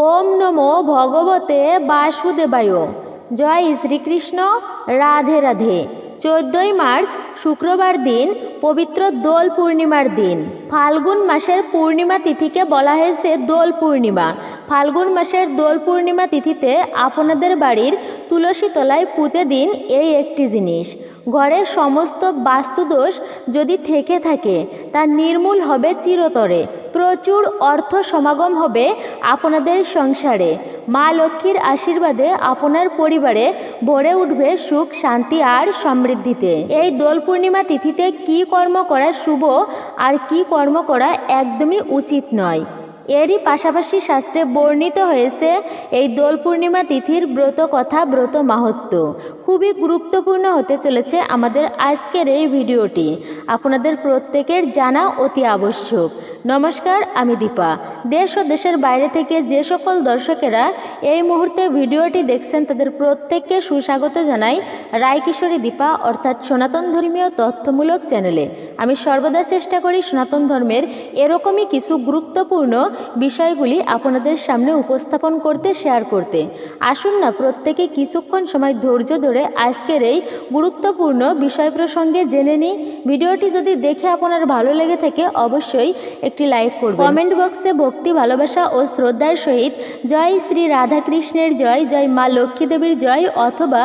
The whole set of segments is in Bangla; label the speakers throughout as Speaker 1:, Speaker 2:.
Speaker 1: ওম নমো ভগবতে বাসুদেবায়। জয় শ্রীকৃষ্ণ। রাধে রাধে। চোদ্দই মার্চ, শুক্রবার দিন, পবিত্র দোল পূর্ণিমার দিন। ফাল্গুন মাসের পূর্ণিমা তিথিকে বলা হয়েছে দোল পূর্ণিমা। ফাল্গুন মাসের দোল পূর্ণিমা তিথিতে আপনাদের বাড়ির তুলসী তলায় পুঁতে দিন এই একটি জিনিস। ঘরের সমস্ত বাস্তুদোষ যদি থেকে থাকে, তা নির্মূল হবে চিরতরে। প্রচুর অর্থ সমাগম হবে আপনাদের সংসারে। মা লক্ষ্মীর আশীর্বাদে আপনার পরিবারে ভরে উঠবে সুখ, শান্তি আর সমৃদ্ধিতে। এই দোল পূর্ণিমা তিথিতে কি কর্ম করা শুভ আর কি কর্ম করা একদমই উচিত নয়। এরই পাশাপাশি শাস্ত্রে বর্ণিত হয়েছে এই দোল পূর্ণিমা তিথির ব্রত কথা ব্রত মাহাত্ম্য খুবই গুরুত্বপূর্ণ হতে চলেছে আমাদের আজকের এই ভিডিওটি। আপনাদের প্রত্যেকের জানা অতি আবশ্যক। নমস্কার, আমি দীপা। দেশ ও দেশের বাইরে থেকে যে সকল দর্শকেরা এই মুহূর্তে ভিডিওটি দেখছেন, তাদের প্রত্যেককে সুস্বাগত জানাই রায়কিশোরী দীপা, অর্থাৎ সনাতন ধর্মীয় তথ্যমূলক চ্যানেলে। আমি সর্বদা চেষ্টা করি সনাতন ধর্মের এরকমই কিছু গুরুত্বপূর্ণ বিষয়গুলি আপনাদের সামনে উপস্থাপন করতে শেয়ার করতে। আসুন না, প্রত্যেকে কিছুক্ষণ সময় ধৈর্য ধরে আজকের এই গুরুত্বপূর্ণ বিষয় প্রসঙ্গে জেনে নিই। ভিডিওটি যদি দেখে আপনার ভালো লেগে থাকে, অবশ্যই একটি লাইক করবেন। কমেন্ট বক্সে ভক্তি, ভালোবাসা ও শ্রদ্ধার সহিত জয় শ্রী রাধাকৃষ্ণের জয় জয় মা লক্ষ্মী দেবীর জয় অথবা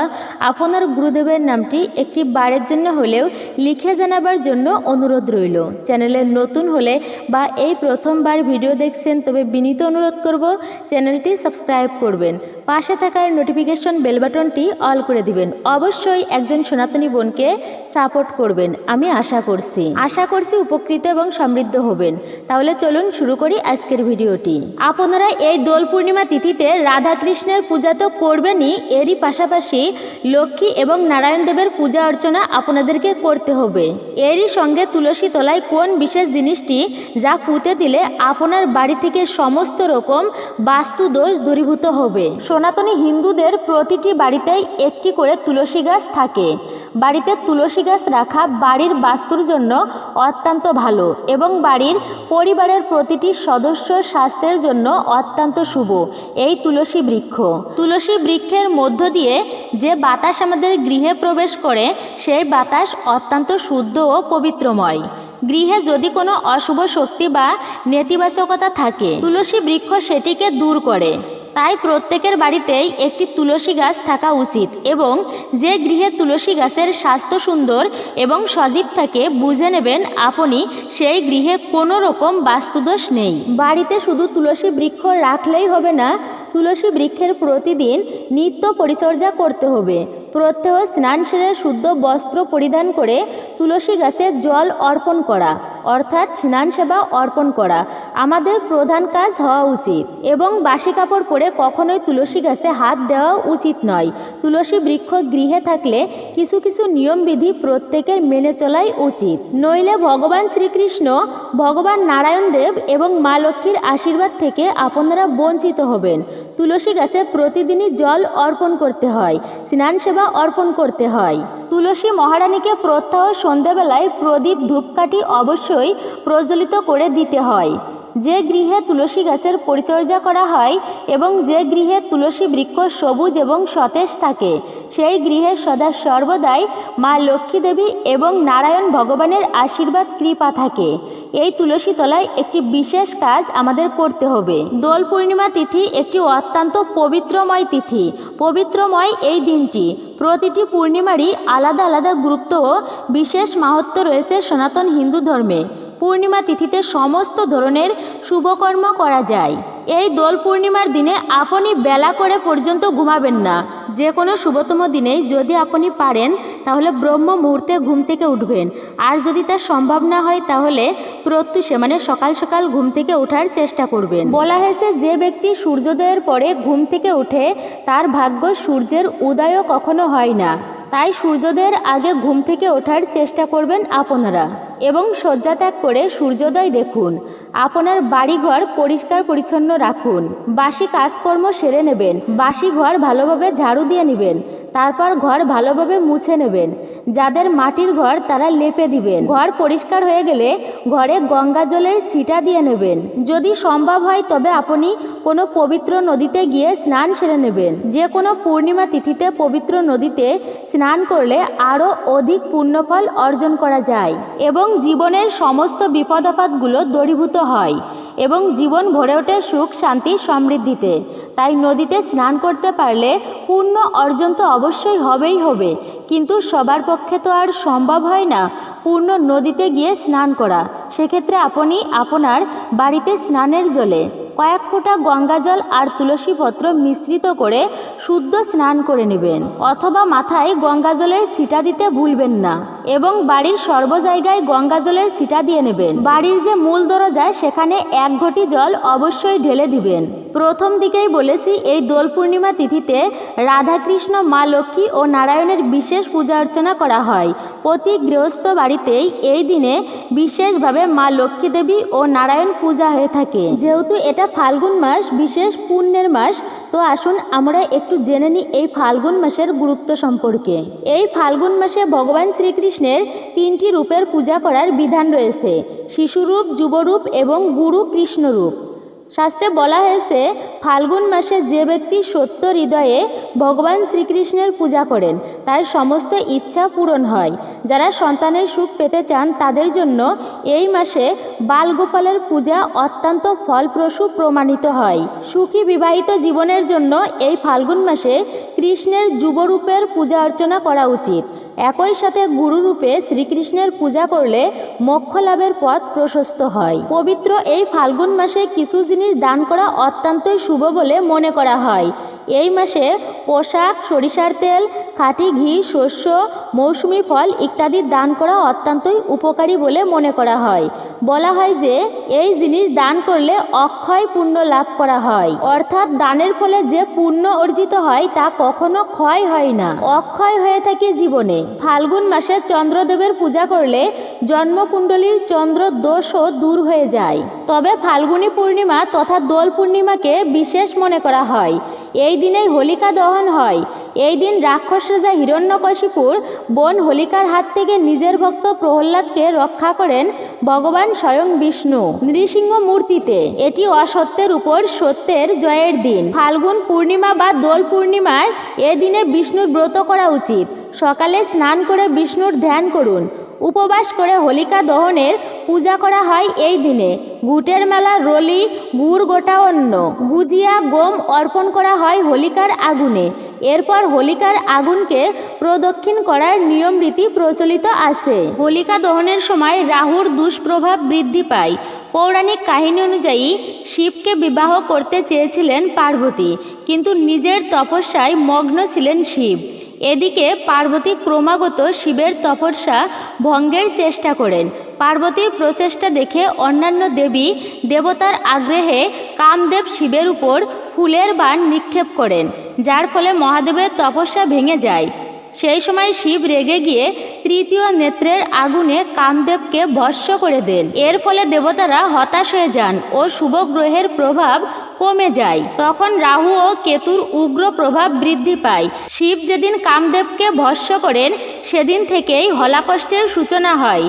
Speaker 1: আপনার গুরুদেবের নামটি একটি বারের জন্য হলেও লিখে জানাবার জন্য অনুরোধ রইল। চ্যানেলে নতুন হলে বা এই প্রথমবার ভিডিও দেখছেন তবে বিনীত অনুরোধ করব চ্যানেলটি সাবস্ক্রাইব করবেন। পাশে থাকার নোটিফিকেশন বেল বাটনটি অল করে দিবেন। অবশ্যই একজন সনাতনী বোনকে সাপোর্ট করবেন, আমি আশা করছি। আশা করছি উপকৃত এবং সমৃদ্ধ হবেন। তাহলে চলুন শুরু করি আজকের ভিডিওটি। আপনারা এই দোল পূর্ণিমা তিথিতে রাধা কৃষ্ণের পূজা তো করবেনই, এরই পাশাপাশি লক্ষ্মী এবং নারায়ণ দেবের পূজা অর্চনা আপনাদেরকে করতে হবে। এরই সঙ্গে তুলসী তলায় কোন বিশেষ জিনিসটি যা পুঁতে দিলে আপনার বাড়ি থেকে সমস্ত রকম বাস্তু দোষ দূরীভূত হবে? সনাতনী হিন্দুদের প্রতিটি বাড়িতেই একটি করে তুলসী গাছ থাকে। বাড়িতে তুলসী গাছ রাখা বাড়ির বাস্তুর জন্য অত্যন্ত ভালো এবং বাড়ির পরিবারের প্রতিটি সদস্য স্বাস্থ্যের জন্য অত্যন্ত শুভ এই তুলসী বৃক্ষ। তুলসী বৃক্ষের মধ্য দিয়ে যে বাতাস আমাদের গৃহে প্রবেশ করে, সেই বাতাস অত্যন্ত শুদ্ধ ও পবিত্রময়। গৃহে যদি কোনো অশুভ শক্তি বা নেতিবাচকতা থাকে, তুলসী বৃক্ষ সেটিকে দূর করে। তাই প্রত্যেকের বাড়িতেই একটি তুলসী গাছ থাকা উচিত এবং যে গৃহে তুলসী গাছের স্বাস্থ্য সুন্দর এবং সজীব থাকে, বুঝে নেবেন আপনি সেই গৃহে কোনো রকম বাস্তুদোষ নেই। বাড়িতে শুধু তুলসী বৃক্ষ রাখলেই হবে না, তুলসী বৃক্ষের প্রতিদিন নিত্য পরিচর্যা করতে হবে। প্রত্যহ স্নান সেরে শুদ্ধ বস্ত্র পরিধান করে তুলসী গাছে জল অর্পণ করা। অর্থাৎ স্নান সেবা অর্পণ করা। আমাদের প্রধান কাজ হওয়া উচিত এবং বাসি কাপড় পরে কখনোই তুলসী গাছে হাত দেওয়া উচিত নয়। তুলসী বৃক্ষ গৃহে থাকলে কিছু কিছু নিয়মবিধি প্রত্যেকের মেনে চলাই উচিত। নইলে ভগবান শ্রীকৃষ্ণ, ভগবান নারায়ণ দেব এবং মা লক্ষ্মীর আশীর্বাদ থেকে আপনারা বঞ্চিত হবেন। তুলসী গাছে প্রতিদিনই জল অর্পণ করতে হয়, স্নান সেবা অর্পণ করতে হয়। তুলসী মহারানীকে প্রত্যহ সন্ধেবেলায় প্রদীপ ধূপকাঠি অবশ্যই প্রজ্বলিত করে দিতে হয়। যে গৃহে তুলসী গাছের পরিচর্যা করা হয় এবং যে গৃহে তুলসী বৃক্ষ সবুজ এবং সতেজ থাকে, সেই গৃহে সদা সর্বদাই মা লক্ষ্মী দেবী এবং নারায়ণ ভগবানের আশীর্বাদ কৃপা থাকে। এই তুলসী তলায় একটি বিশেষ কাজ আমাদের করতে হবে। দোল পূর্ণিমা তিথি একটি অত্যন্ত পবিত্রময় তিথি। পবিত্রময় এই দিনটি। প্রতিটি পূর্ণিমারই আলাদা আলাদা গুরুত্ব ও বিশেষ মাহাত্ম রয়েছে সনাতন হিন্দু ধর্মে। পূর্ণিমা তিথিতে সমস্ত ধরনের শুভকর্ম করা যায়। এই দোল পূর্ণিমার দিনে আপনি বেলা করে পর্যন্ত ঘুমাবেন না। যে কোনো শুভতম দিনে যদি আপনি পারেন, তাহলে ব্রহ্ম মুহূর্তে ঘুম থেকে উঠবেন। আর যদি তা সম্ভব না হয়, তাহলে প্রত্যুষে মানে সকাল সকাল ঘুম থেকে ওঠার চেষ্টা করবেন। বলা হয়েছে, যে ব্যক্তি সূর্যোদয়ের পরে ঘুম থেকে উঠে তার ভাগ্য সূর্যের উদয়ও কখনো হয় না। তাই সূর্যোদয়ের আগে ঘুম থেকে ওঠার চেষ্টা করবেন আপনারা। এবং শয্যা ত্যাগ করে সূর্যোদয় দেখুন। আপনার বাড়িঘর পরিষ্কার পরিচ্ছন্ন রাখুন। বাসি কাজকর্ম সেরে নেবেন। বাসি ঘর ভালোভাবে ঝাড়ু দিয়ে নেবেন। তারপর ঘর ভালোভাবে মুছে নেবেন। যাদের মাটির ঘর তারা লেপে দিবেন। ঘর পরিষ্কার হয়ে গেলে ঘরে গঙ্গা জলের সিটা দিয়ে নেবেন। যদি সম্ভব হয় তবে আপনি কোনো পবিত্র নদীতে গিয়ে স্নান সেরে নেবেন। যে কোনো পূর্ণিমা তিথিতে পবিত্র নদীতে স্নান করলে আরও অধিক পুণ্যফল অর্জন করা যায় এবং জীবনের সমস্ত বিপদ আপদগুলো দূরীভূত হয়। এবং জীবন ভরে ওঠে সুখ, শান্তি, সমৃদ্ধিতে। তাই নদীতে স্নান করতে পারলে পুণ্য অর্জন তো অবশ্যই হবেই হবে। কিন্তু সবার পক্ষে তো আর সম্ভব হয় না পূর্ণ নদীতে গিয়ে স্নান করা। সেক্ষেত্রে আপনি আপনার বাড়িতে স্নানের জলে কয়েক ফোঁটা গঙ্গাজল আর তুলসীপত্র মিশ্রিত করে শুদ্ধ স্নান করে নেবেন, অথবা মাথায় গঙ্গাজলের সিটা দিতে ভুলবেন না এবং বাড়ির সর্ব জায়গায় গঙ্গাজলের সিটা দিয়ে নেবেন। বাড়ির যে মূল দরজায় সেখানে এক ঘটি জল অবশ্যই ঢেলে দিবেন। প্রথম দিকেই বলেছি, এই দোল পূর্ণিমা তিথিতে রাধাকৃষ্ণ, মা লক্ষ্মী ও নারায়ণের বিশেষ পূজা অর্চনা করা হয়। প্রতি গৃহস্থ বাড়িতেই এই দিনে বিশেষভাবে মা লক্ষ্মী দেবী ও নারায়ণ পূজা হয়ে থাকে। যেহেতু এটা ফাল্গুন মাস, বিশেষ পুণ্যের মাস, তো আসুন আমরা একটু জেনে নিই এই ফাল্গুন মাসের গুরুত্ব সম্পর্কে। এই ফাল্গুন মাসে ভগবান শ্রীকৃষ্ণের তিনটি রূপের পূজা করার বিধান রয়েছে। শিশুরূপ, যুবরূপ এবং গুরু কৃষ্ণরূপ। শাস্ত্রে বলা হয়েছে, ফাল্গুন মাসে যে ব্যক্তি সত্য হৃদয়ে ভগবান শ্রীকৃষ্ণের পূজা করেন, তার সমস্ত ইচ্ছা পূরণ হয়। যারা সন্তানের সুখ পেতে চান, তাদের জন্য এই মাসে বালগোপালের পূজা অত্যন্ত ফলপ্রসূ প্রমাণিত হয়। সুখী বিবাহিত জীবনের জন্য এই ফাল্গুন মাসে কৃষ্ণের যুবরূপের পূজা অর্চনা করা উচিত। একই সাথে গুরুরূপে শ্রীকৃষ্ণের পূজা করলে মোক্ষ লাভের পথ প্রশস্ত হয়। পবিত্র এই ফাল্গুন মাসে কিছু জিনিস দান করা অত্যন্তই শুভ বলে মনে করা হয়। এই মাসে পোশাক, সরিষার তেল, খাঁটি ঘি, শস্য, মৌসুমি ফল ইত্যাদি দান করা অত্যন্তই উপকারী বলে মনে করা হয়। বলা হয় যে, এই জিনিস দান করলে অক্ষয় পুণ্য লাভ করা হয়। অর্থাৎ দানের ফলে যে পুণ্য অর্জিত হয় তা কখনো ক্ষয় হয় না। অক্ষয় হয়ে থাকে জীবনে। ফাল্গুন মাসে চন্দ্রদেবের পূজা করলে জন্মকুণ্ডলীর চন্দ্র দোষও দূর হয়ে যায়। তবে ফাল্গুনী পূর্ণিমা তথা দোল পূর্ণিমাকে বিশেষ মনে করা হয়। এই দিনেই হোলিকা দহন হয়। এই দিন রাক্ষস রাজা হিরণ্যকশিপুর বোন হোলিকার হাত থেকে নিজের ভক্ত প্রহ্লাদকে রক্ষা করেন ভগবান স্বয়ং বিষ্ণু নৃসিংহ মূর্তিতে। এটি অসত্যের উপর সত্যের জয়ের দিন। ফাল্গুন পূর্ণিমা বা দোল পূর্ণিমায় এ দিনে বিষ্ণুর ব্রত করা উচিত। সকালে স্নান করে বিষ্ণুর ধ্যান করুন। উপবাস করে হোলিকা দহনের পূজা করা হয় এই দিনে। গুটের মেলা, রলি, গুড় গোটা অন্ন, গুজিয়া, গম অর্পণ করা হয় হোলিকার আগুনে। এরপর হোলিকার আগুনকে প্রদক্ষিণ করার নিয়ম রীতি প্রচলিত আছে। হোলিকা দহনের সময় রাহুর দুষ্প্রভাব বৃদ্ধি পায়। পৌরাণিক কাহিনী অনুযায়ী, শিবকে বিবাহ করতে চেয়েছিলেন পার্বতী, কিন্তু নিজের তপস্যায় মগ্ন ছিলেন শিব। এদিকে পার্বতী ক্রমাগত শিবের তপস্যা ভঙ্গের চেষ্টা করেন। পার্বতীর প্রচেষ্টা দেখে অন্যান্য দেবী দেবতার আগ্রহে কামদেব শিবের উপর ফুলের বান নিক্ষেপ করেন, যার ফলে মহাদেবের তপস্যা ভেঙে যায়। সেই সময় শিব রেগে গিয়ে তৃতীয় নেত্রের আগুনে কামদেবকে ভস্য করে দেন। এর ফলে দেবতারা হতাশ হয়ে যান ও শুভ গ্রহের প্রভাব কমে যায়। তখন রাহু ও কেতুর উগ্র প্রভাব বৃদ্ধি পায়। শিব যেদিন কামদেবকে ভস্য করেন, সেদিন থেকেই হলাকষ্টের সূচনা হয়।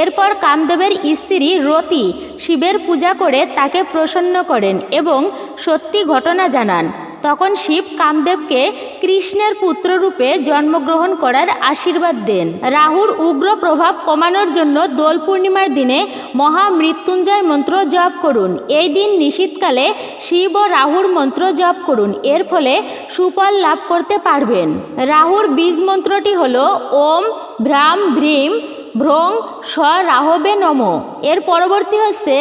Speaker 1: এরপর কামদেবের স্ত্রী রতি শিবের পূজা করে তাকে প্রসন্ন করেন এবং সত্যি ঘটনা জানান। তখন শিব কামদেবকে কৃষ্ণের পুত্ররূপে জন্মগ্রহণ করার আশীর্বাদ দেন। রাহুর উগ্র প্রভাব কমানোর জন্য দোল পূর্ণিমার দিনে মহামৃত্যুঞ্জয় মন্ত্র জপ করুন। এই দিন নিশীতকালে শিব ও রাহুর মন্ত্র জপ করুন। এর ফলে সুফল লাভ করতে পারবেন। রাহুর বীজ মন্ত্রটি হল ওম, ভ্রাম ভ্রীম ভ্রং স রাহবে নম। এর পরবর্তী হচ্ছে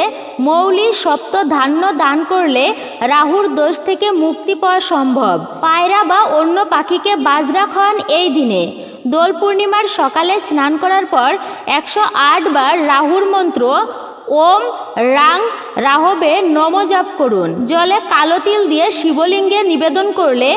Speaker 1: মৌলি সপ্ত ধান্য দান করলে রাহুর দোষ থেকে মুক্তি পাওয়া সম্ভব। পায়রা বা অন্য পাখিকে বাজরা খাওয়ান এই দিনে। দোল পূর্ণিমার সকালে স্নান করার পর একশো আট বার রাহুর মন্ত্র ওম রাং রাহবে নম জপ করুন। জলে কালো তিল দিয়ে শিবলিঙ্গে নিবেদন করলে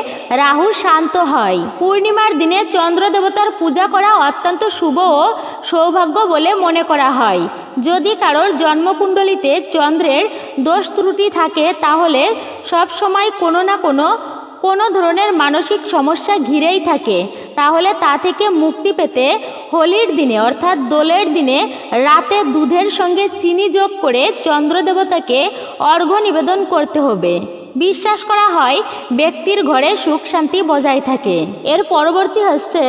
Speaker 1: রাহু শান্ত হয়। পূর্ণিমার দিনে চন্দ্র দেবতার পূজা করা অত্যন্ত শুভ ও সৌভাগ্য বলে মনে করা হয়। যদি কারোর জন্মকুণ্ডলিতে চন্দ্রের দোষ ত্রুটি থাকে, তাহলে সব সময় কোনো না কোনো কোনো ধরনের মানসিক সমস্যা ঘিরেই থাকে, তাহলে তা থেকে মুক্তি পেতে হোলির দিনে অর্থাৎ দোলের দিনে রাতে দুধের সঙ্গে চিনি যোগ করে চন্দ্র দেবতাকে অর্ঘ্য নিবেদন করতে হবে। বিশ্বাস করা হয় ব্যক্তির ঘরে সুখ শান্তি বজায় থাকে। এর পরবর্তী হচ্ছে,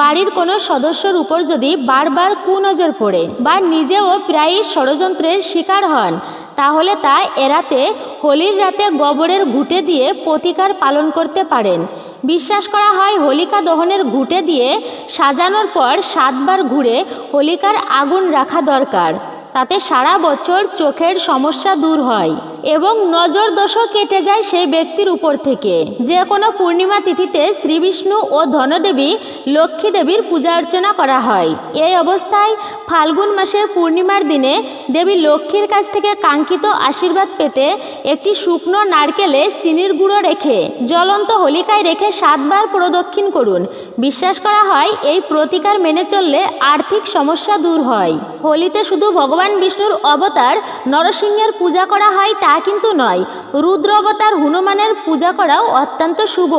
Speaker 1: বাড়ির কোনো সদস্যর উপর যদি বারবার কুনজর পড়ে বা নিজেও প্রায়ই ষড়যন্ত্রের শিকার হন, তাহলে তা এড়াতে, হোলির রাতে গোবরের ঘুঁটে দিয়ে প্রতিকার পালন করতে পারেন। বিশ্বাস করা হয় হোলিকা দহনের ঘুঁটে দিয়ে সাজানোর পর সাতবার ঘুরে হোলিকার আগুন রাখা দরকার। তাতে সারা বছর চোখের সমস্যা দূর হয় এবং নজর দোষও কেটে যায় সেই ব্যক্তির উপর থেকে। যে কোনো পূর্ণিমা তিথিতে শ্রীবিষ্ণু ও ধনদেবী লক্ষ্মী দেবীর পূজা অর্চনা করা হয়। এই অবস্থায় ফাল্গুন মাসের পূর্ণিমার দিনে দেবী লক্ষ্মীর কাছ থেকে কাঙ্ক্ষিত আশীর্বাদ পেতে একটি শুকনো নারকেলে চিনির গুঁড়ো রেখে, জ্বলন্ত হোলিকায় রেখে সাতবার প্রদক্ষিণ করুন। বিশ্বাস করা হয় এই প্রতিকার মেনে চললে আর্থিক সমস্যা দূর হয়। হোলিতে শুধু ভগবান বিষ্ণুর অবতার নরসিংহের পূজা করা হয় তা কিন্তু নয়। রুদ্র অবতার হনুমানের পূজা করাও অত্যন্ত শুভ।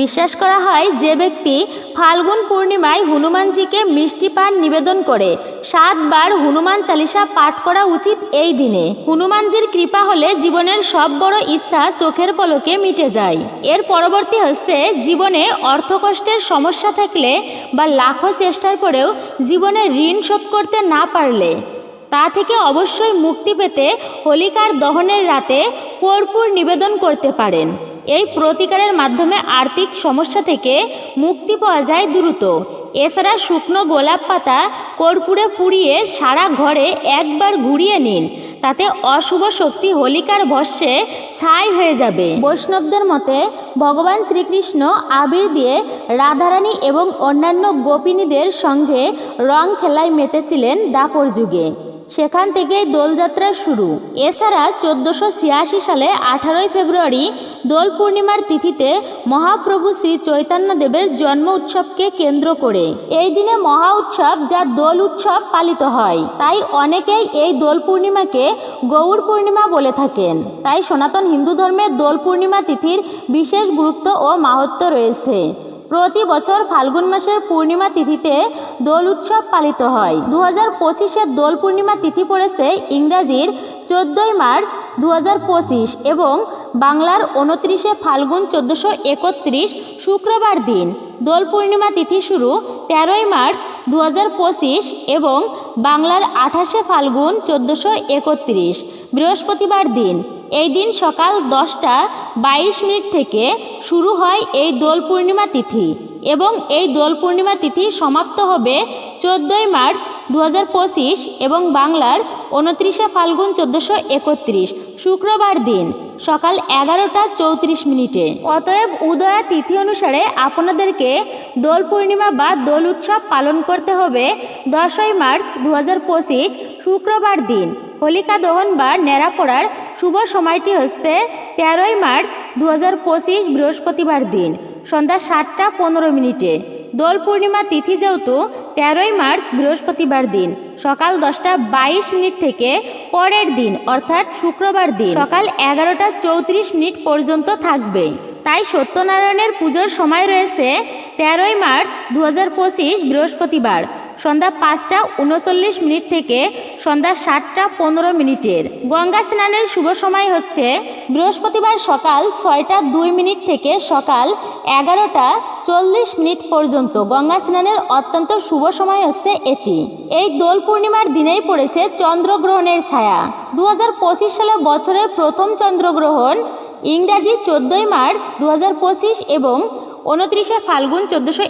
Speaker 1: বিশ্বাস করা হয় যে ব্যক্তি ফাল্গুন পূর্ণিমায় হনুমানজিকে মিষ্টি পান নিবেদন করে সাতবার হনুমান চালিসা পাঠ করা উচিত এই দিনে। হনুমানজির কৃপা হলে জীবনের সব বড় ইচ্ছা চোখের পলকে মিটে যায়। এর পরবর্তী হচ্ছে জীবনে অর্থকষ্টের সমস্যা থাকলে বা লাখো চেষ্টার পরেও জীবনে ঋণ শোধ করতে না পারলে। তা থেকে অবশ্যই মুক্তি পেতে হোলিকার দহনের রাতে কর্পূর নিবেদন করতে পারেন। এই প্রতিকারের মাধ্যমে আর্থিক সমস্যা থেকে মুক্তি পাওয়া যায় দ্রুত। এছাড়া শুকনো গোলাপ পাতা কর্পূরে পুড়িয়ে সারা ঘরে একবার ঘুরিয়ে নিন। তাতে অশুভ শক্তি হোলিকার ভস্যে ছাই হয়ে যাবে। বৈষ্ণবদের মতে, ভগবান শ্রীকৃষ্ণ আবির দিয়ে রাধারানী এবং অন্যান্য গোপিনীদের সঙ্গে রং খেলায় মেতেছিলেন দাপর যুগে। সেখান থেকেই দোলযাত্রা শুরু। এছাড়া চোদ্দোশো ছিয়াশি সালে আঠারোই ফেব্রুয়ারি দোল পূর্ণিমার তিথিতে মহাপ্রভু শ্রী চৈতন্যদেবের জন্ম উৎসবকে কেন্দ্র করে। এই দিনে মহা উৎসব যা দোল উৎসব পালিত হয়, তাই অনেকেই এই দোল পূর্ণিমাকে গৌর পূর্ণিমা বলে থাকেন। তাই সনাতন হিন্দু ধর্মের দোল পূর্ণিমা তিথির বিশেষ গুরুত্ব ও মাহাত্ম্য রয়েছে। প্রতি বছর ফাল্গুন মাসের পূর্ণিমা তিথিতে দোল উৎসব পালিত হয়। দু হাজার পঁচিশের দোল পূর্ণিমা তিথি পড়েছে ইংরাজির চোদ্দোই মার্চ দু হাজার পঁচিশ এবং বাংলার উনত্রিশে ফাল্গুন চোদ্দোশো একত্রিশ শুক্রবার দিন। দোল পূর্ণিমা তিথি শুরু তেরোই মার্চ দু হাজার পঁচিশ এবং বাংলার আঠাশে ফাল্গুন চোদ্দোশো একত্রিশ বৃহস্পতিবার দিন। এই দিন সকাল দশটা বাইশ মিনিট থেকে শুরু হয় এই দোল পূর্ণিমা তিথি এবং এই দোল পূর্ণিমা তিথি সমাপ্ত হবে চোদ্দোই মার্চ দু হাজার পঁচিশ এবং বাংলার উনত্রিশে ফাল্গুন চোদ্দোশো শুক্রবার দিন। সকাল এগারোটা চৌত্রিশ মিনিটে। অতএব উদয়া তিথি অনুসারে আপনাদেরকে দোল পূর্ণিমা বা দোল উৎসব পালন করতে হবে দশই মার্চ দু হাজার পঁচিশ, শুক্রবার দিন। হোলিকা দহন বা ন্যাড়া পড়ার শুভ সময়টি হচ্ছে তেরোই মার্চ দু হাজার পঁচিশ বৃহস্পতিবার দিন, সন্ধ্যা সাতটা পনেরো মিনিটে। দোল পূর্ণিমা তিথি যেহেতু, তেরোই মার্চ বৃহস্পতিবার দিন। সকাল দশটা বাইশ মিনিট থেকে পরের দিন, অর্থাৎ শুক্রবার দিন। সকাল এগারোটা চৌত্রিশ মিনিট পর্যন্ত থাকবে। তাই সত্যনারায়ণের পুজোর সময় রয়েছে তেরোই মার্চ দু হাজার পঁচিশ বৃহস্পতিবার। সন্ধ্যা পাঁচটা উনচল্লিশ মিনিট থেকে সন্ধ্যা সাতটা পনেরো মিনিটের। গঙ্গা স্নানের শুভ সময় হচ্ছে বৃহস্পতিবার সকাল ছয়টা দুই মিনিট থেকে সকাল এগারোটা চল্লিশ মিনিট পর্যন্ত। গঙ্গা স্নানের অত্যন্ত শুভ সময় হচ্ছে এটি। এই দোল পূর্ণিমার দিনেই পড়েছে চন্দ্রগ্রহণের ছায়া। দু হাজার পঁচিশ সালে বছরের প্রথম চন্দ্রগ্রহণ ইংরাজি চোদ্দোই মার্চ দু হাজার পঁচিশ এবং উনত্রিশে ফাল্গুন চোদ্দোশো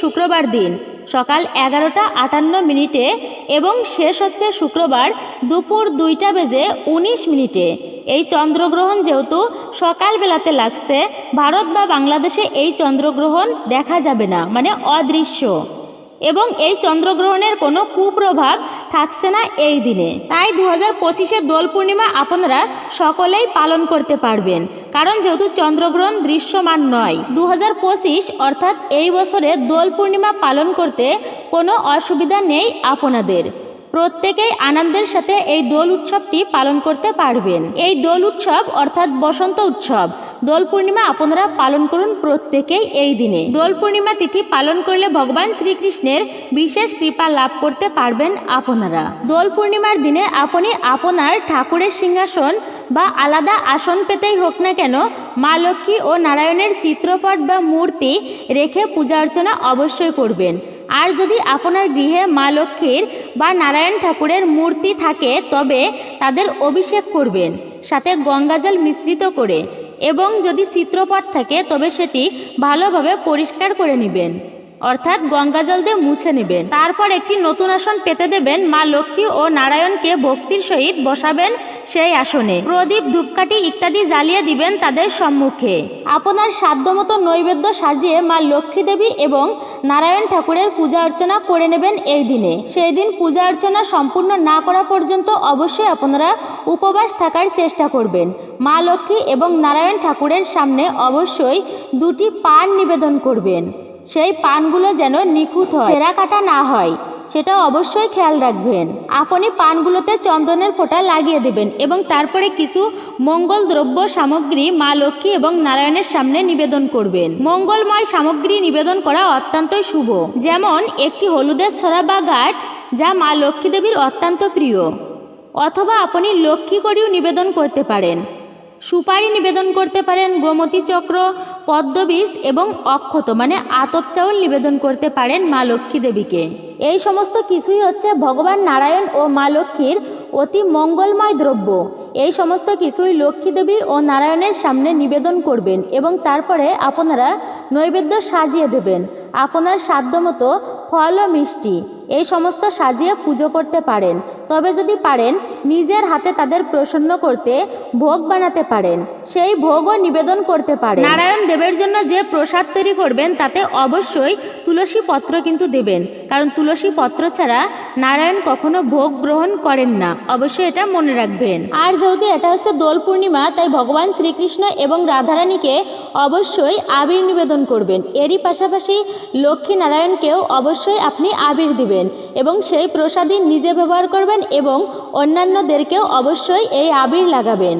Speaker 1: শুক্রবার দিন। সকাল এগারোটা আটান্ন মিনিটে এবং শেষ হচ্ছে শুক্রবার দুপুর দুইটা বেজে উনিশ মিনিটে। এই চন্দ্রগ্রহণ যেহেতু সকালবেলাতে লাগছে, ভারত বা বাংলাদেশে এই চন্দ্রগ্রহণ দেখা যাবে না মানে অদৃশ্য। এবং এই চন্দ্রগ্রহণের কোনো কুপ্রভাব থাকছে না এই দিনে। তাই দু হাজার পঁচিশের দোল পূর্ণিমা আপনারা সকলেই পালন করতে পারবেন। কারণ যেহেতু চন্দ্রগ্রহণ দৃশ্যমান নয় দু হাজার পঁচিশ অর্থাৎ এই বছরে দোল পূর্ণিমা পালন করতে কোনো অসুবিধা নেই আপনাদের। প্রত্যেকেই আনন্দের সাথে এই দোল উৎসবটি পালন করতে পারবেন। এই দোল উৎসব অর্থাৎ বসন্ত উৎসব। দোল পূর্ণিমা আপনারা পালন করুন প্রত্যেকেই এই দিনে। দোল পূর্ণিমা তিথি পালন করলে ভগবান শ্রীকৃষ্ণের বিশেষ কৃপা লাভ করতে পারবেন আপনারা। দোল পূর্ণিমার দিনে আপনি আপনার ঠাকুরের সিংহাসন বা আলাদা আসন পেতেই হোক না কেন, মা লক্ষ্মী ও নারায়ণের চিত্রপট বা মূর্তি রেখে পূজা অর্চনা অবশ্যই করবেন। আর যদি আপনার গৃহে মা লক্ষ্মীর বা নারায়ণ ঠাকুরের মূর্তি থাকে, তবে তাদের অভিষেক করবেন, সাথে গঙ্গাজল মিশ্রিত করে, এবং যদি চিত্রপট থাকে, তবে সেটি ভালোভাবে পরিষ্কার করে নেবেন। অর্থাৎ গঙ্গা জল দিয়ে মুছে নেবেন। তারপর একটি নতুন আসন পেতে দেবেন মা লক্ষ্মী ও নারায়ণকে ভক্তির সহিত বসাবেন সেই আসনে। প্রদীপ, ধূপকাঠি ইত্যাদি জ্বালিয়ে দিবেন তাদের সম্মুখে। আপনার সাধ্যমতো নৈবেদ্য সাজিয়ে মা লক্ষ্মী দেবী এবং নারায়ণ ঠাকুরের পূজা অর্চনা করে নেবেন এই দিনে। সেই দিন পূজা অর্চনা সম্পূর্ণ না করা পর্যন্ত অবশ্যই আপনারা উপবাস থাকার চেষ্টা করবেন। মা লক্ষ্মী এবং নারায়ণ ঠাকুরের সামনে অবশ্যই দুটি পান নিবেদন করবেন। সেই পানগুলো যেন নিখুঁত হয়। সেরা কাটা না হয় সেটা অবশ্যই খেয়াল রাখবেন। আপনি পানগুলোতে চন্দনের ফোঁটা লাগিয়ে দেবেন এবং তারপরে কিছু মঙ্গল দ্রব্য সামগ্রী মা লক্ষ্মী এবং নারায়ণের সামনে নিবেদন করবেন। মঙ্গলময় সামগ্রী নিবেদন করা অত্যন্তই শুভ। যেমন একটি হলুদের ছড়া বা গাঠ যা মা লক্ষ্মী দেবীর অত্যন্ত প্রিয়। অথবা আপনি লক্ষ্মী করেও নিবেদন করতে পারেন। সুপারি নিবেদন করতে পারেন গোমতী চক্র, পদ্মবীজ এবং অক্ষত মানে আতপ চাউল নিবেদন করতে পারেন মা লক্ষ্মী দেবীকে। এই সমস্ত কিছুই হচ্ছে ভগবান নারায়ণ ও মা লক্ষ্মীর অতি মঙ্গলময় দ্রব্য। এই সমস্ত কিছুই লক্ষ্মী দেবী ও নারায়ণের সামনে নিবেদন করবেন এবং তারপরে আপনারা নৈবেদ্য সাজিয়ে দেবেন। আপনার সাধ্যমতো ফল ও মিষ্টি। এই সমস্ত সাজিয়ে পুজো করতে পারেন। তবে যদি পারেন নিজের হাতে তাদের প্রসন্ন করতে ভোগ বানাতে পারেন। সেই ভোগও নিবেদন করতে পারেন। নারায়ণ দেবের জন্য যে প্রসাদ তৈরি করবেন তাতে অবশ্যই তুলসী পত্র কিন্তু দেবেন। কারণ তুলসী পত্র ছাড়া নারায়ণ কখনো ভোগ গ্রহণ করেন না। অবশ্যই এটা মনে রাখবেন। আর যেহেতু এটা হচ্ছে দোল পূর্ণিমা তাই ভগবান শ্রীকৃষ্ণ এবং রাধারানীকে অবশ্যই আবির নিবেদন করবেন। এরই পাশাপাশি লক্ষ্মী নারায়ণকেও অবশ্যই আপনি আবির দিবেন। এবং সেই প্রসাদই নিজে ব্যবহার করবেন এবং অন্যান্যদেরকেও অবশ্যই এই আবির লাগাবেন।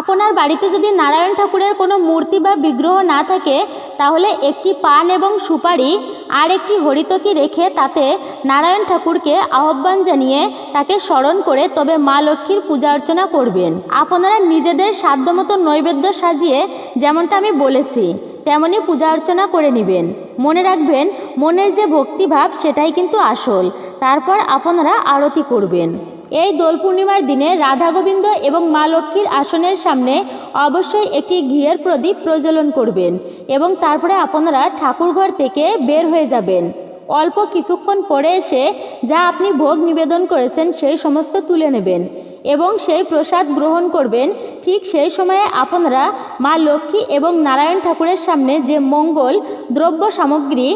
Speaker 1: আপনার বাড়িতে যদি নারায়ণ ঠাকুরের কোনো মূর্তি বা বিগ্রহ না থাকে, তাহলে একটি পান এবং সুপারি আর একটি হরিতকি রেখে তাতে নারায়ণ ঠাকুরকে আহ্বান জানিয়ে তাকে স্মরণ করে তবে মা লক্ষ্মীর পূজা অর্চনা করবেন। আপনারা নিজেদের সাধ্যমতো নৈবেদ্য সাজিয়ে যেমনটা আমি বলেছি তেমনই পূজা অর্চনা করে নেবেন। মনে রাখবেন, মনের যে ভক্তিভাব সেটাই কিন্তু আসল। তারপর আপনারা আরতি করবেন। এই দোল পূর্ণিমার দিনে রাধা গোবিন্দ এবং মা লক্ষ্মীর আসনের সামনে অবশ্যই একটি ঘিয়ের প্রদীপ প্রজ্বলন করবেন এবং তারপরে আপনারা ঠাকুরঘর থেকে বের হয়ে যাবেন। অল্প কিছুক্ষণ পরে এসে যা আপনি ভোগ নিবেদন করেছেন সেই সমস্ত তুলে নেবেন। এবং সেই প্রসাদ গ্রহণ করবেন। ঠিক সেই সময়ে আপনারা মা লক্ষ্মী এবং নারায়ণ ঠাকুরের সামনে যে মঙ্গল দ্রব্য সামগ্রী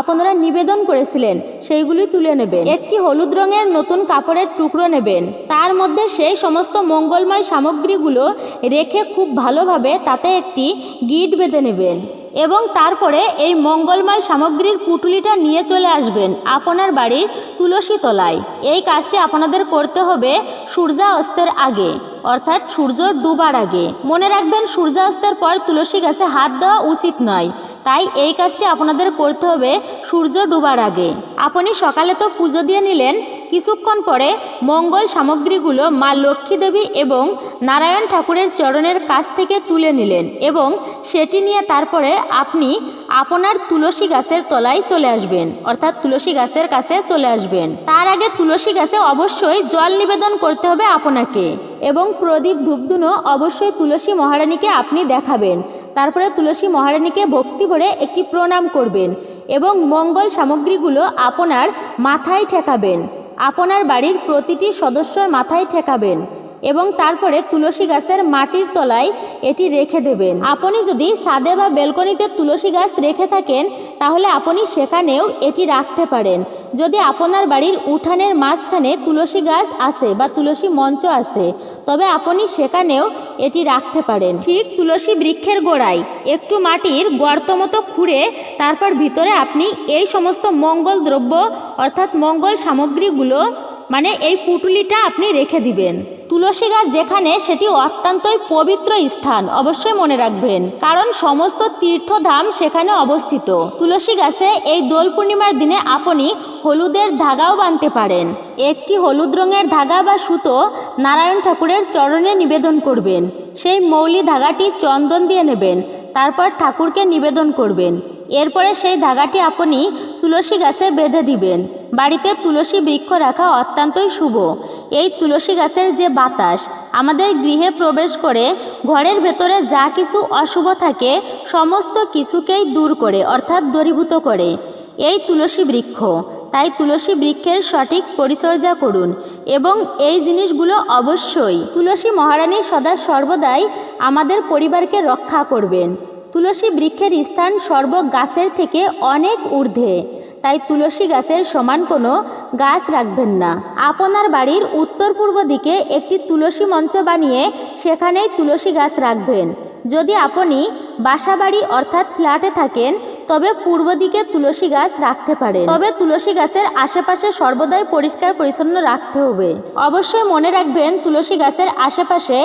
Speaker 1: আপনারা নিবেদন করেছিলেন, সেইগুলি তুলে নেবেন। একটি হলুদ রঙের নতুন কাপড়ের টুকরো নেবেন। তার মধ্যে সেই সমস্ত মঙ্গলময় সামগ্রীগুলো রেখে খুব ভালোভাবে তাতে একটি গিট বেঁধে নেবেন। এবং তারপরে এই মঙ্গলময় সামগ্রীর পুটুলিটা নিয়ে চলে আসবেন আপনার বাড়ির তুলসী তলায়। এই কাজটি আপনাদের করতে হবে সূর্যাস্তের আগে, অর্থাৎ সূর্য ডুবার আগে। মনে রাখবেন, সূর্যাস্তের পর তুলসী গাছে হাত দেওয়া উচিত নয়। তাই এই কাজটি আপনাদের করতে হবে সূর্য ডুবার আগে। আপনি সকালে তো পুজো দিয়ে নিলেন কিছুক্ষণ পরে মঙ্গল সামগ্রীগুলো মা লক্ষ্মী দেবী এবং নারায়ণ ঠাকুরের চরণের কাছ থেকে তুলে নিলেন এবং সেটি নিয়ে তারপরে আপনি আপনার তুলসী গাছের তলায় চলে আসবেন, অর্থাৎ তুলসী গাছের কাছে চলে আসবেন। তার আগে তুলসী গাছে অবশ্যই জল নিবেদন করতে হবে আপনাকে এবং প্রদীপ ধূপধুনো অবশ্যই তুলসী মহারানীকে আপনি দেখাবেন। তারপরে তুলসী মহারানীকে ভক্তি ভরে একটি প্রণাম করবেন এবং মঙ্গল সামগ্রীগুলো আপনার মাথায় ঠেকাবেন। আপনার বাড়ির প্রতিটি সদস্যর মাথায় ঠেকাবেন। এবং তারপরে তুলসী গাছের মাটির তলায় এটি রেখে দেবেন। আপনি যদি সাদে বা বেলকনিতে তুলসী গাছ রেখে থাকেন, তাহলে আপনি সেখানেও এটি রাখতে পারেন। যদি আপনার বাড়ির উঠানের মাঝখানে তুলসী গাছ আছে বা তুলসী মঞ্চ আছে, তবে আপনি সেখানেও এটি রাখতে পারেন। ঠিক তুলসী বৃক্ষের গোড়ায় একটু মাটির গর্ত মতো খুঁড়ে তারপর ভিতরে আপনি এই সমস্ত মঙ্গল দ্রব্য অর্থাৎ মঙ্গল সামগ্রীগুলো মানে এই পুটুলিটা আপনি রেখে দিবেন। তুলসী গাছ যেখানে সেটি অত্যন্তই পবিত্র স্থান, অবশ্যই মনে রাখবেন। কারণ সমস্ত তীর্থধাম সেখানে অবস্থিত। তুলসী গাছে এই দোল পূর্ণিমার দিনে আপনি হলুদের ধাগাও বাঁধতে পারেন। একটি হলুদ রঙের ধাগা বা সুতো নারায়ণ ঠাকুরের চরণে নিবেদন করবেন। সেই মৌলি ধাগাটি চন্দন দিয়ে নেবেন, তারপর ঠাকুরকে নিবেদন করবেন। এরপরে সেই ধাগাটি আপনি তুলসী গাছে বেঁধে দিবেন। বাড়িতে তুলসী বৃক্ষ রাখা অত্যন্তই শুভ। এই তুলসী গাছের যে বাতাস, আমাদের গৃহে প্রবেশ করে ঘরের ভেতরে যা কিছু অশুভ থাকে, সমস্ত কিছুকেই দূর করে, অর্থাৎ দূরীভূত করে। এই তুলসী বৃক্ষ, তাই তুলসী বৃক্ষের সঠিক পরিচর্যা করুন এবং এই জিনিসগুলো অবশ্যই তুলসী মহারানী সদা সর্বদাই আমাদের পরিবারকে রক্ষা করবেন। তুলসী বৃক্ষের স্থান সর্ব গাছের থেকে অনেক ঊর্ধ্বে। তাই তুলসী গাছের সমান কোনো গাছ রাখবেন না। আপনার বাড়ির উত্তর পূর্ব দিকে একটি তুলসী মঞ্চ বানিয়ে সেখানেই তুলসী গাছ রাখবেন। যদি আপনি বাসাবাড়ি অর্থাৎ ফ্ল্যাটে থাকেন, তবে পূর্ব দিকে তুলসী গাছ রাখতে পারে তবে তুলসী গাছের আশেপাশে সর্বদাই পরিষ্কার পরিচ্ছন্ন রাখতে হবে। অবশ্যই মনে রাখবেন, তুলসী গাছের আশেপাশে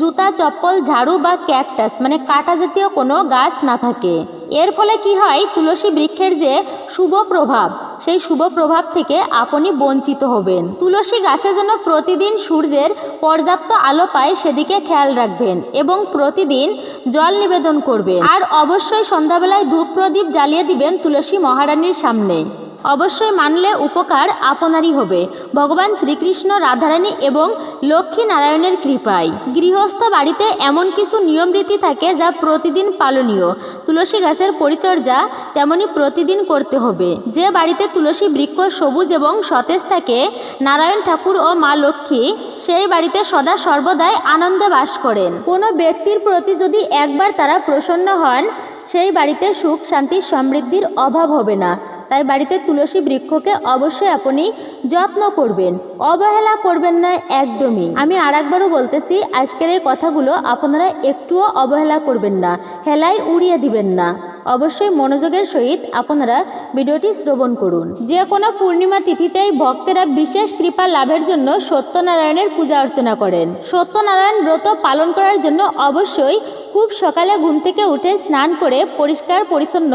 Speaker 1: জুতা, চপ্পল, ঝাড়ু বা ক্যাকটাস মানে কাটা জাতীয় কোনো গাছ না থাকে। এর ফলে কি হয়? তুলসী বৃক্ষের যে শুভ প্রভাব, সেই শুভ প্রভাব থেকে আপনি বঞ্চিত হবেন। তুলসী গাছে যেন প্রতিদিন সূর্যের পর্যাপ্ত আলো পায়, সেদিকে খেয়াল রাখবেন এবং প্রতিদিন জল নিবেদন করবেন। আর অবশ্যই সন্ধ্যাবেলায় ধূপ প্রদীপ জ্বালিয়ে দিবেন তুলসী মহারানীর সামনে। অবশ্যই মানলে উপকার আপনারই হবে। ভগবান শ্রীকৃষ্ণ, রাধারানী এবং লক্ষ্মী নারায়ণের কৃপায়। গৃহস্থ বাড়িতে এমন কিছু নিয়ম রীতি থাকে যা প্রতিদিন পালনীয়। তুলসী গাছের পরিচর্যা তেমনি প্রতিদিন করতে হবে। যে বাড়িতে তুলসী বৃক্ষ সবুজ এবং সতেজ থাকে, নারায়ণ ঠাকুর ও মা লক্ষ্মী, সেই বাড়িতে সদা সর্বদাই আনন্দে বাস করেন। কোনো ব্যক্তির প্রতি যদি একবার তারা প্রসন্ন হন, সেই বাড়িতে সুখ, শান্তি, সমৃদ্ধির অভাব হবে না। তাই বাড়িতে তুলসী বৃক্ষকে অবশ্যই আপনি যত্ন করবেন। অবহেলা করবেন না একদমই। আমি আর একবারও বলতেছি, আজকের এই কথাগুলো আপনারা একটুও অবহেলা করবেন না হেলায় উড়িয়ে দিবেন না। অবশ্যই মনোযোগের সহিত আপনারা ভিডিওটি শ্রবণ করুন। যে কোনো পূর্ণিমা তিথিতেই ভক্তেরা বিশেষ কৃপা লাভের জন্য সত্যনারায়ণের পূজা অর্চনা করেন। সত্যনারায়ণ ব্রত পালন করার জন্য অবশ্যই খুব সকালে ঘুম থেকে উঠে স্নান করে পরিষ্কার পরিচ্ছন্ন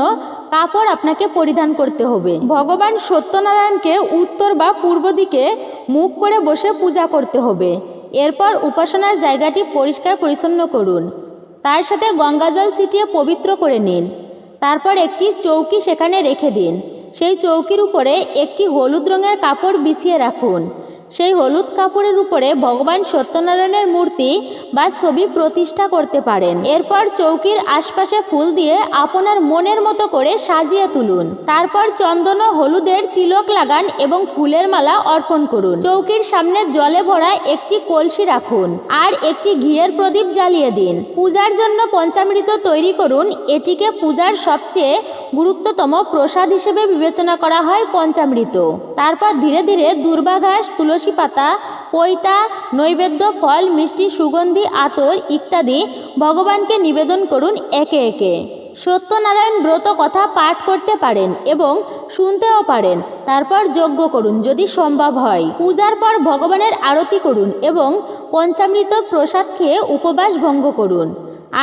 Speaker 1: কাপড় আপনাকে পরিধান করতে হবে। ভগবান সত্যনারায়ণকে উত্তর বা পূর্ব দিকে মুখ করে বসে পূজা করতে হবে। এরপর উপাসনার জায়গাটি পরিষ্কার পরিচ্ছন্ন করুন। তার সাথে গঙ্গাজল ছিটিয়ে পবিত্র করে নিন। তারপর একটি চৌকি সেখানে রেখে দিন। সেই চৌকির উপরে একটি হলুদ রঙের কাপড় বিছিয়ে রাখুন। সেই হলুদ কাপড়ের উপরে ভগবান সত্যনারায়ণের মূর্তি বা ছবি প্রতিষ্ঠা করতে পারেন। এরপর চৌকির আশপাশে ফুল দিয়ে আপনার মনের মতো করে সাজিয়ে তুলুন। তারপর চন্দন ও হলুদের তিলক লাগান এবং ফুলের মালা অর্পণ করুন। চৌকির সামনে জলে ভরা একটি কলসি রাখুন আর একটি ঘিয়ের প্রদীপ জ্বালিয়ে দিন। পূজার জন্য পঞ্চামৃত তৈরি করুন। এটিকে পূজার সবচেয়ে গুরুত্বতম প্রসাদ হিসেবে বিবেচনা করা হয় পঞ্চামৃত। তারপর ধীরে ধীরে দুর্বা ঘাস তুলসী পাতা, পৈতা, নৈবেদ্য, ফল, মিষ্টি, সুগন্ধি, আতর ইত্যাদি ভগবানকে নিবেদন করুন একে একে। সত্যনারায়ণ ব্রত কথা পাঠ করতে পারেন এবং শুনতেও পারেন। তারপর যজ্ঞ করুন যদি সম্ভব হয়। পূজার পর ভগবানের আরতি করুন এবং পঞ্চামৃত প্রসাদ খেয়ে উপবাস ভঙ্গ করুন।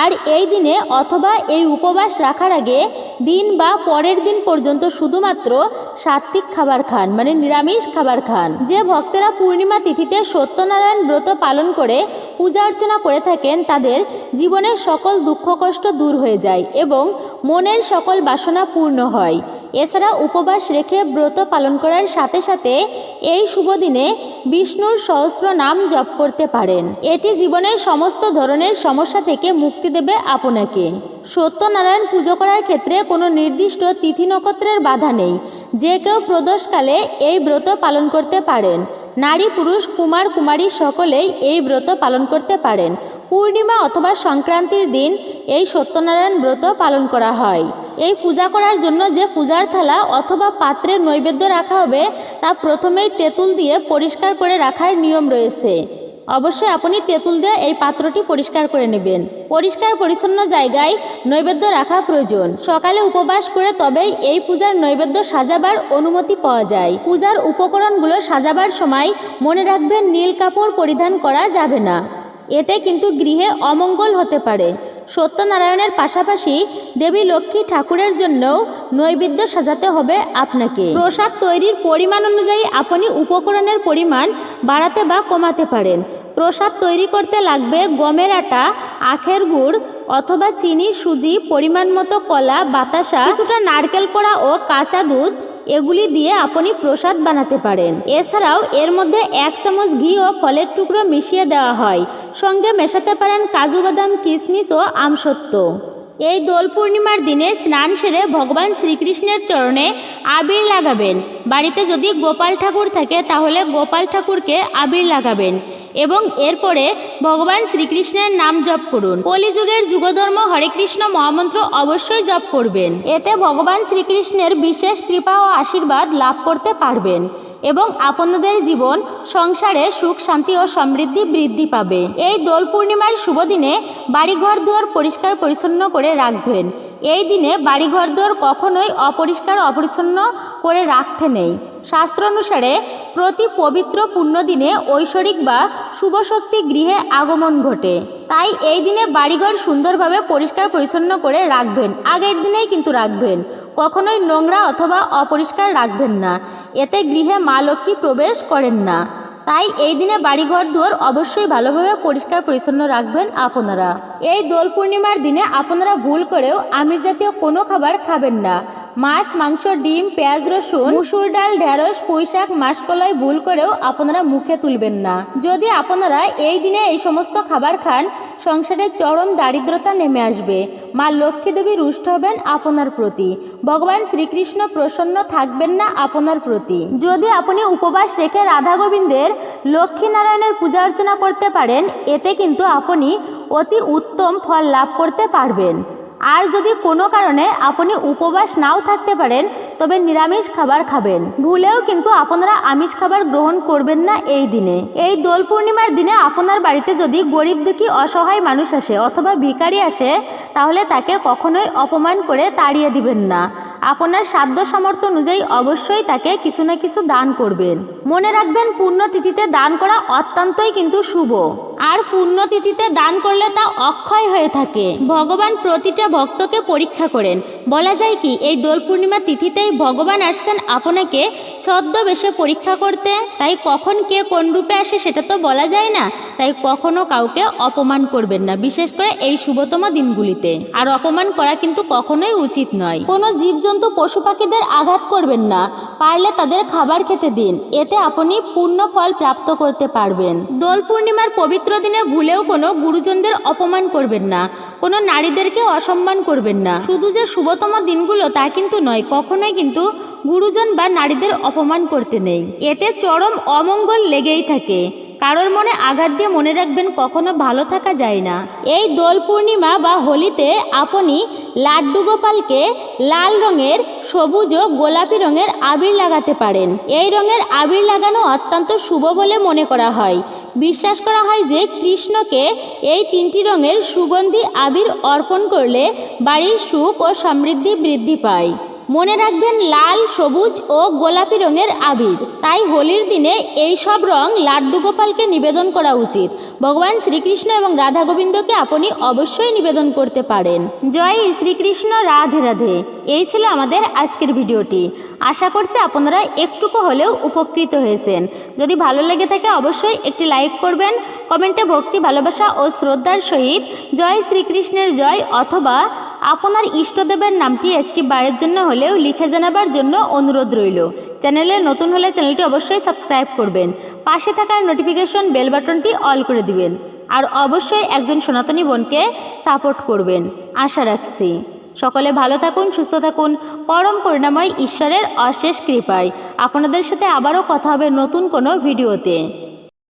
Speaker 1: আর এই দিনে অথবা এই উপবাস রাখার আগে দিন বা পরের দিন পর্যন্ত শুধুমাত্র সাত্বিক খাবার খান মানে নিরামিষ খাবার খান। যে ভক্তেরা পূর্ণিমা তিথিতে সত্যনারায়ণ ব্রত পালন করে পূজা অর্চনা করে থাকেন, তাদের জীবনের সকল দুঃখ কষ্ট দূর হয়ে যায় এবং মনের সকল বাসনা পূর্ণ হয়। এছাড়া উপবাস রেখে ব্রত পালন করার সাথে সাথে এই শুভ দিনে বিষ্ণুর সহস্র নাম জপ করতে পারেন। এটি জীবনের সমস্ত ধরনের সমস্যা থেকে মুক্তি দেবে আপনাকে। সত্যনারায়ণ পুজো করার ক্ষেত্রে কোনো নির্দিষ্ট তিথি নক্ষত্রের বাধা নেই। যে কেউ প্রদোষকালে এই ব্রত পালন করতে পারেন। নারী, পুরুষ, কুমার, কুমারী সকলেই এই ব্রত পালন করতে পারেন। পূর্ণিমা অথবা সংক্রান্তির দিন এই সত্যনারায়ণ ব্রত পালন করা হয়। এই পূজা করার জন্য যে পূজার থালা অথবা পাত্রে নৈবেদ্য রাখা হবে, তা প্রথমেই তেঁতুল দিয়ে পরিষ্কার করে রাখার নিয়ম রয়েছে। অবশ্যই আপনি তেঁতুল দিয়ে এই পাত্রটি পরিষ্কার করে নেবেন। পরিষ্কার পরিচ্ছন্ন জায়গায় নৈবেদ্য রাখা প্রয়োজন। সকালে উপবাস করে তবেই এই পূজার নৈবেদ্য সাজাবার অনুমতি পাওয়া যায়। পূজার উপকরণগুলো সাজাবার সময় মনে রাখবেন নীল কাপড় পরিধান করা যাবে না। এতে কিন্তু গৃহে অমঙ্গল হতে পারে। সত্যনারায়ণের পাশাপাশি দেবী লক্ষ্মী ঠাকুরের জন্যও নৈবেদ্য সাজাতে হবে আপনাকে। প্রসাদ তৈরির পরিমাণ অনুযায়ী আপনি উপকরণের পরিমাণ বাড়াতে বা কমাতে পারেন। প্রসাদ তৈরি করতে লাগবে গমের আটা, আখের গুড় অথবা চিনি, সুজি, পরিমাণ মতো কলা, বাতাসা, কিছুটা নারকেল কোড়া ও কাঁচা দুধ এগুলি দিয়ে আপনি প্রসাদ বানাতে পারেন। এছাড়াও এর মধ্যে এক চামচ ঘি ও ফলের টুকরো মিশিয়ে দেওয়া হয়। সঙ্গে মেশাতে পারেন কাজু বাদাম কিশমিশ ও আমসত্ত্ব। এই দোল পূর্ণিমার দিনে স্নান সেরে ভগবান শ্রীকৃষ্ণের চরণে আবির লাগাবেন। বাড়িতে যদি গোপাল ঠাকুর থাকে, তাহলে গোপাল ঠাকুরকে আবির লাগাবেন। এবং এরপরে ভগবান শ্রীকৃষ্ণের নাম জপ করুন। কলিযুগের যুগধর্ম হরে কৃষ্ণ মহামন্ত্র অবশ্যই জপ করবেন। এতে ভগবান শ্রীকৃষ্ণের বিশেষ কৃপা ও আশীর্বাদ লাভ করতে পারবেন এবং আপনাদের জীবন, সংসারে সুখ, শান্তি ও সমৃদ্ধি বৃদ্ধি পাবে। এই দোল পূর্ণিমার শুভ দিনে বাড়িঘর দুয়ার পরিষ্কার পরিচ্ছন্ন করে রাখবেন। এই দিনে বাড়িঘর দুয়ার কখনোই অপরিষ্কার, অপরিচ্ছন্ন করে রাখতে নেই। শাস্ত্র অনুসারে প্রতি পবিত্র পুণ্য দিনে ঐশ্বরিক বা শুভ শক্তি গৃহে আগমন ঘটে। তাই এই দিনে বাড়িঘর সুন্দরভাবে পরিষ্কার, পরিচ্ছন্ন করে রাখবেন। আগের দিনেই কিন্তু রাখবেন। কখনোই নোংরা অথবা অপরিষ্কার রাখবেন না। এতে গৃহে মা লক্ষ্মী প্রবেশ করেন না। তাই এই দিনে বাড়িঘর, দুয়ার অবশ্যই ভালোভাবে পরিষ্কার, পরিচ্ছন্ন রাখবেন আপনারা। এই দোল পূর্ণিমার দিনে আপনারা ভুল করেও আমিষ জাতীয় কোনো খাবার খাবেন না। মাছ, মাংস, ডিম, পেঁয়াজ, রসুন, মুসুর ডাল, ঢেঁড়স, পুঁইশাক, মাসকলাই ভুল করেও আপনারা মুখে তুলবেন না। যদি আপনারা এই দিনে এই সমস্ত খাবার খান, সংসারে চরম দারিদ্রতা নেমে আসবে। মা লক্ষ্মী দেবী রুষ্ট হবেন আপনার প্রতি। ভগবান শ্রীকৃষ্ণ প্রসন্ন থাকবেন না আপনার প্রতি। যদি আপনি উপবাস রেখে রাধা গোবিন্দের লক্ষ্মীনারায়ণের পূজা অর্চনা করতে পারেন, এতে কিন্তু আপনি অতি উত্তম ফল লাভ করতে পারবেন। আর যদি কোনো কারণে আপনি উপবাস নাও থাকতে পারেন তবে নিরামিষ খাবার খাবেন। ভুলেও কিন্তু আপনারা আমিষ খাবার গ্রহণ করবেন না এই দিনে। এই দোল পূর্ণিমার দিনে আপনার বাড়িতে যদি গরিব দুঃখী অসহায় মানুষ আসে অথবা ভিখারি আসে, তাহলে তাকে কখনোই অপমান করে তাড়িয়ে দিবেন না। আপনার সাধ্য সামর্থ্য অনুযায়ী অবশ্যই তাকে কিছু না কিছু দান করবেন। মনে রাখবেন, পুণ্যতিথিতে দান করা অত্যন্তই কিন্তু শুভ। আর পুণ্যতিথিতে দান করলে তা অক্ষয় হয়ে থাকে। ভগবান প্রতিটা ভক্তকে পরীক্ষা করেন। বলা যায় কি, এই দোল পূর্ণিমা তিথিতেই ভগবান আসছেন আপনাকে ছদ্মবেশে পরীক্ষা করতে? তাই কখন কে কোন রূপে আসে সেটা তো বলা যায় না। তাই কখনো কাউকে অপমান করবেন না, বিশেষ করে এই শুভতম দিনগুলিতে। আর অপমান করা কিন্তু কখনোই উচিত নয়। কোনো জীবজন্তু পশু পাখিদের আঘাত করবেন না, পারলে তাদের খাবার খেতে দিন। এতে আপনি পূর্ণ ফল প্রাপ্ত করতে পারবেন। দোল পূর্ণিমার পবিত্র দিনে ভুলেও কোনো গুরুজনদের অপমান করবেন না। কোনো নারীদেরকে অসম্মান করবেন না। শুধু যে শুভতম দিনগুলো তা কিন্তু নয়, কখনোই কিন্তু গুরুজন বা নারীদের অপমান করতে নেই। এতে চরম অমঙ্গল লেগেই থাকে। কারোর মনে আঘাত দিয়ে মনে রাখবেন কখনো ভালো থাকা যায় না। এই দোল পূর্ণিমা বা হোলিতে আপনি লাড্ডু গোপালকে লাল রঙের, সবুজ ও গোলাপি রঙের আবির লাগাতে পারেন। এই রঙের আবির লাগানো অত্যন্ত শুভ বলে মনে করা হয়। বিশ্বাস করা হয় যে কৃষ্ণকে এই তিনটি রঙের সুগন্ধি আবির অর্পণ করলে বাড়ির সুখ ও সমৃদ্ধি বৃদ্ধি পায়। মনে রাখবেন লাল, সবুজ ও গোলাপি রঙের আবির। তাই হোলির দিনে এই সব রং লাড্ডু গোপালকে নিবেদন করা উচিত। ভগবান শ্রীকৃষ্ণ এবং রাধা গোবিন্দকে আপনি অবশ্যই নিবেদন করতে পারেন। জয় শ্রীকৃষ্ণ, রাধে রাধে। এই ছিল আমাদের আজকের ভিডিওটি। আশা করছি আপনারা একটুকু হলেও উপকৃত হয়েছেন। যদি ভালো লেগে থাকে অবশ্যই একটি লাইক করবেন, কমেন্টে ভক্তি, ভালোবাসা ও শ্রদ্ধার সহিত জয় শ্রীকৃষ্ণের জয় অথবা আপনার ইষ্টদেবের নামটি একটি বারের জন্য হলেও লিখে জানাবার জন্য অনুরোধ রইল। চ্যানেলে নতুন হলে চ্যানেলটি অবশ্যই সাবস্ক্রাইব করবেন। পাশে থাকার নোটিফিকেশন বেল বাটনটি অল করে দিবেন। আর অবশ্যই একজন সনাতনী বোনকে সাপোর্ট করবেন। আশা রাখছি। সকলে ভালো থাকুন, সুস্থ থাকুন। পরম করুণাময় ঈশ্বরের অশেষ কৃপায়। আপনাদের সাথে আবারও কথা হবে নতুন কোনো ভিডিওতে।